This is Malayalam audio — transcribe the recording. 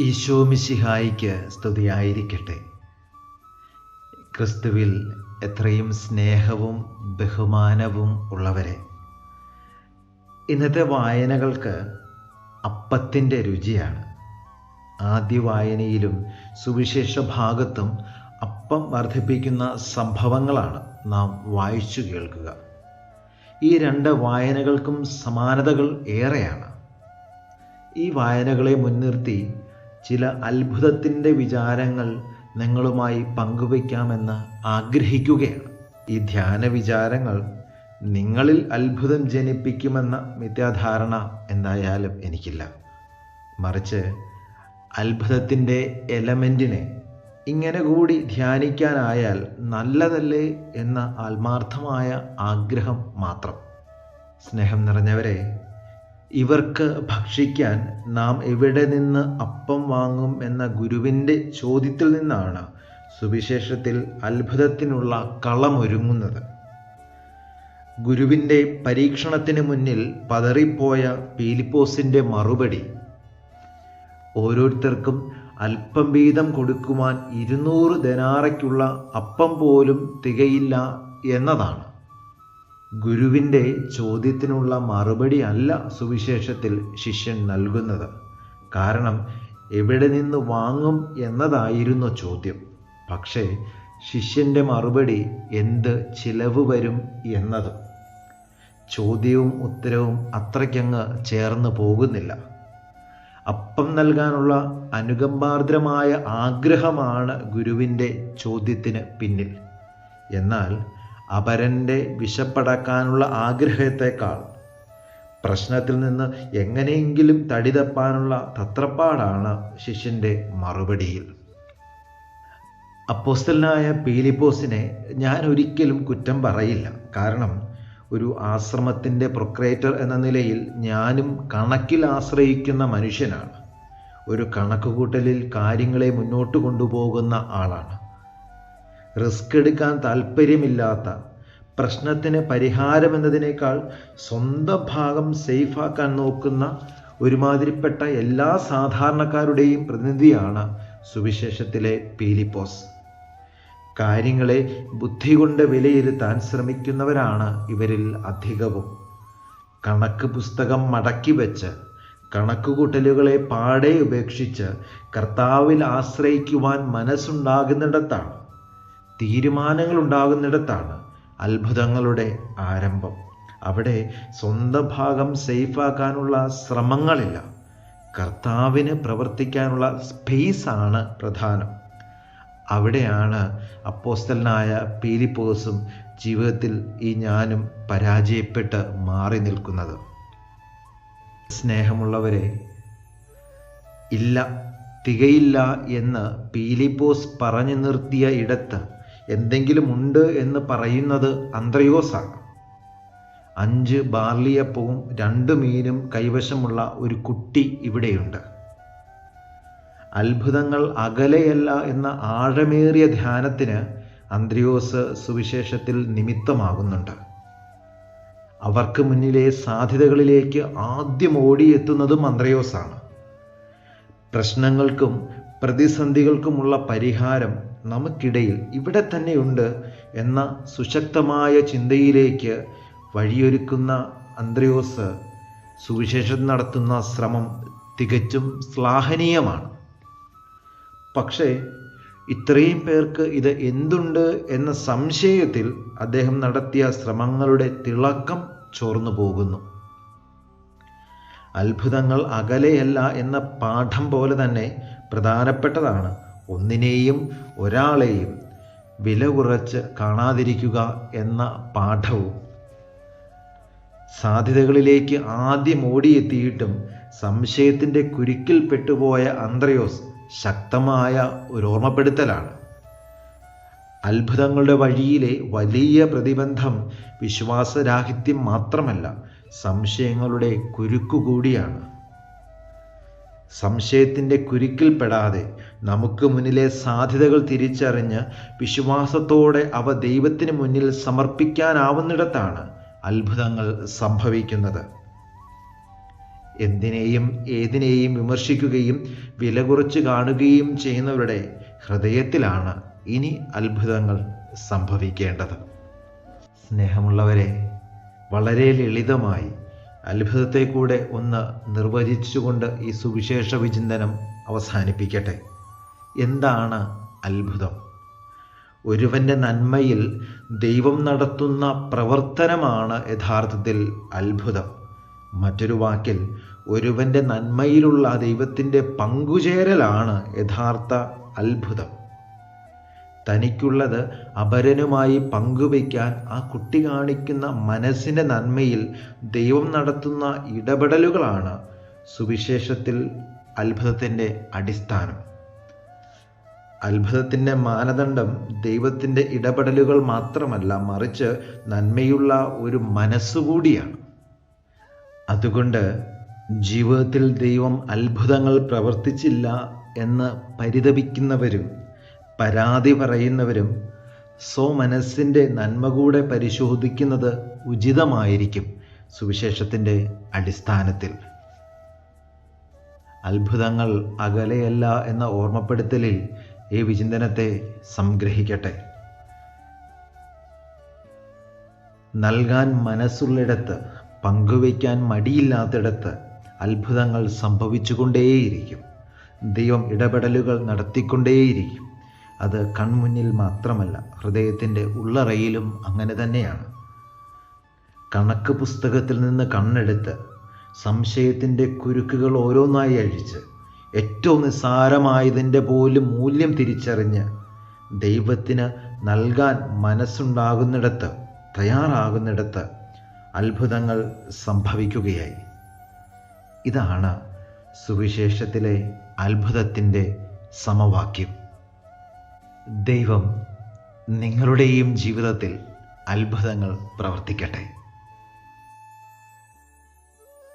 ഈശോമിശിഹായിക്ക് സ്തുതിയായിരിക്കട്ടെ. ക്രിസ്തുവിൽ എത്രയും സ്നേഹവും ബഹുമാനവും ഉള്ളവരെ ഇന്നത്തെ വായനകൾക്ക് അപ്പത്തിന്റെ രുചിയാണ്. ആദ്യ വായനയിലും സുവിശേഷ ഭാഗത്തും അപ്പം വർദ്ധിപ്പിക്കുന്ന സംഭവങ്ങളാണ് നാം വായിച്ചു കേൾക്കുക. ഈ രണ്ട് വായനകൾക്കും സമാനതകൾ ഏറെയാണ്. ഈ വായനകളെ മുൻനിർത്തി ചില അത്ഭുതത്തിന്റെ വിചാരങ്ങൾ നിങ്ങളുമായി പങ്കുവയ്ക്കാമെന്ന് ആഗ്രഹിക്കുകയാണ്. ഈ ധ്യാന വിചാരങ്ങൾ നിങ്ങളിൽ അത്ഭുതം ജനിപ്പിക്കുമെന്ന മിഥ്യാധാരണ എന്തായാലും എനിക്കില്ല. മറിച്ച് അത്ഭുതത്തിന്റെ എലമെന്റിനെ ഇങ്ങനെ കൂടി ധ്യാനിക്കാനായാൽ നല്ലതല്ലേ എന്ന ആത്മാർത്ഥമായ ആഗ്രഹം മാത്രം. സ്നേഹം നിറഞ്ഞവരെ ഇവർക്ക് ഭക്ഷിക്കാൻ നാം എവിടെ നിന്ന് അപ്പം വാങ്ങും എന്ന ഗുരുവിന്റെ ചോദ്യത്തിൽ നിന്നാണ് സുവിശേഷത്തിൽ അത്ഭുതത്തിനുള്ള കളമൊരുങ്ങുന്നത് ഗുരുവിന്റെ പരീക്ഷണത്തിന് മുന്നിൽ പതറിപ്പോയ പീലിപ്പോസിന്റെ മറുപടി ഓരോരുത്തർക്കും അല്പം വീതം കൊടുക്കുവാൻ ഇരുന്നൂറ് ദനാറയ്ക്കുള്ള അപ്പം പോലും തികയില്ല എന്നതാണ്. ഗുരുവിന്റെ ചോദ്യത്തിനുള്ള മറുപടി അല്ല സുവിശേഷത്തിൽ ശിഷ്യൻ നൽകുന്നത്. കാരണം എവിടെ നിന്ന് വാങ്ങും എന്നതായിരുന്നു ചോദ്യം. പക്ഷേ ശിഷ്യന്റെ മറുപടി എന്ത് ചിലവ് വരും എന്നത്. ചോദ്യവും ഉത്തരവും അത്രയ്ക്കങ്ങ് ചേർന്ന് പോകുന്നില്ല. അപ്പം നൽകാനുള്ള അനുകമ്പാർദ്രമായ ആഗ്രഹമാണ് ഗുരുവിന്റെ ചോദ്യത്തിന് പിന്നിൽ. എന്നാൽ അപരന്റെ വിശപ്പടക്കാനുള്ള ആഗ്രഹത്തെക്കാൾ പ്രശ്നത്തിൽ നിന്ന് എങ്ങനെയെങ്കിലും തടിതപ്പാനുള്ള തത്രപ്പാടാണ് ശിഷ്യന്റെ മറുപടിയിൽ. അപ്പോസ്റ്റലിനായ പീലിപ്പോസിനെ ഞാൻ ഒരിക്കലും കുറ്റം പറയില്ല. കാരണം ഒരു ആശ്രമത്തിന്റെ പ്രൊക്രേറ്റർ എന്ന നിലയിൽ ഞാനും കണക്കിൽ ആശ്രയിക്കുന്ന മനുഷ്യനാണ്. ഒരു കണക്കുകൂട്ടലിൽ കാര്യങ്ങളെ മുന്നോട്ട് കൊണ്ടുപോകുന്ന ആളാണ്. റിസ്ക് എടുക്കാൻ താല്പര്യമില്ലാത്ത പ്രശ്നത്തിന് പരിഹാരം എന്നതിനേക്കാൾ സ്വന്തം ഭാഗം സേഫാക്കാൻ നോക്കുന്ന ഒരുമാതിരിപ്പെട്ട എല്ലാ സാധാരണക്കാരുടെയും പ്രതിനിധിയാണ് സുവിശേഷത്തിലെ പീലിപ്പോസ്. കാര്യങ്ങളെ ബുദ്ധി കൊണ്ട് വിലയിരുത്താൻ ശ്രമിക്കുന്നവരാണ് ഇവരിൽ അധികവും. കണക്ക് പുസ്തകം മടക്കി വെച്ച് കണക്കുകൂട്ടലുകളെ പാടെ ഉപേക്ഷിച്ച് കർത്താവിൽ ആശ്രയിക്കുവാൻ മനസ്സുണ്ടാകുന്നിടത്താണ് തീരുമാനങ്ങൾ ഉണ്ടാകുന്നിടത്താണ് അത്ഭുതങ്ങളുടെ ആരംഭം. അവിടെ സ്വന്തം ഭാഗം സേഫാക്കാനുള്ള ശ്രമങ്ങളില്ല. കർത്താവിന് പ്രവർത്തിക്കാനുള്ള സ്പേസ് ആണ് പ്രധാനം. അവിടെയാണ് അപ്പോസ്റ്റലിനായ പീലിപ്പോസും ജീവിതത്തിൽ ഈ ഞാനും പരാജയപ്പെട്ട് മാറി നിൽക്കുന്നത്. സ്നേഹമുള്ളവരെ ഇല്ല തികയില്ല എന്ന് പീലിപ്പോസ് പറഞ്ഞു നിർത്തിയ ഇടത്ത് എന്തെങ്കിലും ഉണ്ട് എന്ന് പറയുന്നത് അന്ത്രയോസാണ്. അഞ്ച് ബാർലിയപ്പവും രണ്ട് മീനും കൈവശമുള്ള ഒരു കുട്ടി ഇവിടെയുണ്ട്. അത്ഭുതങ്ങൾ അകലെയല്ല എന്ന ആഴമേറിയ ധ്യാനത്തിന് അന്ത്രയോസ് സുവിശേഷത്തിൽ നിമിത്തമാകുന്നുണ്ട്. അവർക്ക് മുന്നിലെ സാധ്യതകളിലേക്ക് ആദ്യം ഓടിയെത്തുന്നതും അന്ത്രയോസാണ്. പ്രശ്നങ്ങൾക്കും പ്രതിസന്ധികൾക്കുമുള്ള പരിഹാരം നമുക്കിടയിൽ ഇവിടെ തന്നെയുണ്ട് എന്ന സുശക്തമായ ചിന്തയിലേക്ക് വഴിയൊരുക്കുന്ന അന്ത്രയോസ് സുവിശേഷം നടത്തുന്ന ശ്രമം തികച്ചും ശ്ലാഘനീയമാണ്. പക്ഷേ ഇത്രയും പേർക്ക് ഇത് എന്തുണ്ട് എന്ന സംശയത്തിൽ അദ്ദേഹം നടത്തിയ ശ്രമങ്ങളുടെ തിളക്കം ചോർന്നു പോകുന്നു. അത്ഭുതങ്ങൾ അകലെയല്ല എന്ന പാഠം പോലെ തന്നെ പ്രധാനപ്പെട്ടതാണ് ഒന്നിനെയും ഒരാളെയും വില കുറച്ച് കാണാതിരിക്കുക എന്ന പാഠവും സാധ്യതകളിലേക്ക് ആദ്യം ഓടിയെത്തിയിട്ടും സംശയത്തിന്റെ കുരുക്കിൽ പെട്ടുപോയ അന്ത്രയോസ് ശക്തമായ ഒരു ഓർമ്മപ്പെടുത്തലാണ്. അത്ഭുതങ്ങളുടെ വഴിയിലെ വലിയ പ്രതിബന്ധം വിശ്വാസരാഹിത്യം മാത്രമല്ല സംശയങ്ങളുടെ കുരുക്കുകൂടിയാണ്. സംശയത്തിന്റെ കുരുക്കിൽപ്പെടാതെ നമുക്ക് മുന്നിലെ സാധ്യതകൾ തിരിച്ചറിഞ്ഞ് വിശ്വാസത്തോടെ അവ ദൈവത്തിന് മുന്നിൽ സമർപ്പിക്കാനാവുന്നിടത്താണ് അത്ഭുതങ്ങൾ സംഭവിക്കുന്നത്. എന്തിനേയും ഏതിനേയും വിമർശിക്കുകയും വില കുറച്ച് കാണുകയും ചെയ്യുന്നവരുടെ ഹൃദയത്തിലാണ് ഇനി അത്ഭുതങ്ങൾ സംഭവിക്കേണ്ടത്. സ്നേഹമുള്ളവരെ വളരെ ലളിതമായി അത്ഭുതത്തെ കൂടെ ഒന്ന് നിർവചിച്ചുകൊണ്ട് ഈ സുവിശേഷ വിചിന്തനം അവസാനിപ്പിക്കട്ടെ. എന്താണ് അത്ഭുതം? ഒരുവന്റെ നന്മയിൽ ദൈവം നടത്തുന്ന പ്രവർത്തനമാണ് യഥാർത്ഥത്തിൽ അത്ഭുതം. മറ്റൊരു വാക്കിൽ ഒരുവന്റെ നന്മയിലുള്ള ദൈവത്തിന്റെ പങ്കുചേരലാണ് യഥാർത്ഥ അത്ഭുതം. തനിക്കുള്ളത് അപരനുമായി പങ്കുവയ്ക്കാൻ ആ കുട്ടി കാണിക്കുന്ന മനസ്സിന്റെ നന്മയിൽ ദൈവം നടത്തുന്ന ഇടപെടലുകളാണ് സുവിശേഷത്തിൽ അത്ഭുതത്തിന്റെ അടിസ്ഥാനം. അത്ഭുതത്തിന്റെ മാനദണ്ഡം ദൈവത്തിന്റെ ഇടപെടലുകൾ മാത്രമല്ല മറിച്ച് നന്മയുള്ള ഒരു മനസ്സുകൂടിയാണ് അതുകൊണ്ട് ജീവിതത്തിൽ ദൈവം അത്ഭുതങ്ങൾ പ്രവർത്തിച്ചില്ല എന്ന് പരിതപിക്കുന്നവരും പരാതി പറയുന്നവരും സ്വമനസ്സിന്റെ നന്മ കൂടെ പരിശോധിക്കുന്നത് ഉചിതമായിരിക്കും സുവിശേഷത്തിന്റെ അടിസ്ഥാനത്തിൽ. അത്ഭുതങ്ങൾ അകലെയല്ല എന്ന ഓർമ്മപ്പെടുത്തലിൽ ഈ വിചിന്തനത്തെ സംഗ്രഹിക്കട്ടെ. നൽകാൻ മനസ്സുള്ളിടത്ത് പങ്കുവയ്ക്കാൻ മടിയില്ലാത്തിടത്ത് അത്ഭുതങ്ങൾ സംഭവിച്ചുകൊണ്ടേയിരിക്കും. ദൈവം ഇടപെടലുകൾ നടത്തിക്കൊണ്ടേയിരിക്കും. അത് കൺമുന്നിൽ മാത്രമല്ല ഹൃദയത്തിന്റെ ഉള്ളറയിലും അങ്ങനെ തന്നെയാണ്. കണക്ക് പുസ്തകത്തിൽ നിന്ന് കണ്ണെടുത്ത് സംശയത്തിന്റെ കുരുക്കുകൾ ഓരോന്നായി അഴിച്ച് ഏറ്റവും നിസ്സാരമായതിന്റെ പോലും മൂല്യം തിരിച്ചറിഞ്ഞ് ദൈവത്തിന് നൽകാൻ മനസ്സുണ്ടാകുന്നിടത്ത് തയ്യാറാകുന്നിടത്ത് അത്ഭുതങ്ങൾ സംഭവിക്കുകയായി. ഇതാണ് സുവിശേഷത്തിലെ അത്ഭുതത്തിന്റെ സമവാക്യം. ദൈവം നിങ്ങളുടെയും ജീവിതത്തിൽ അത്ഭുതങ്ങൾ പ്രവർത്തിക്കട്ടെ.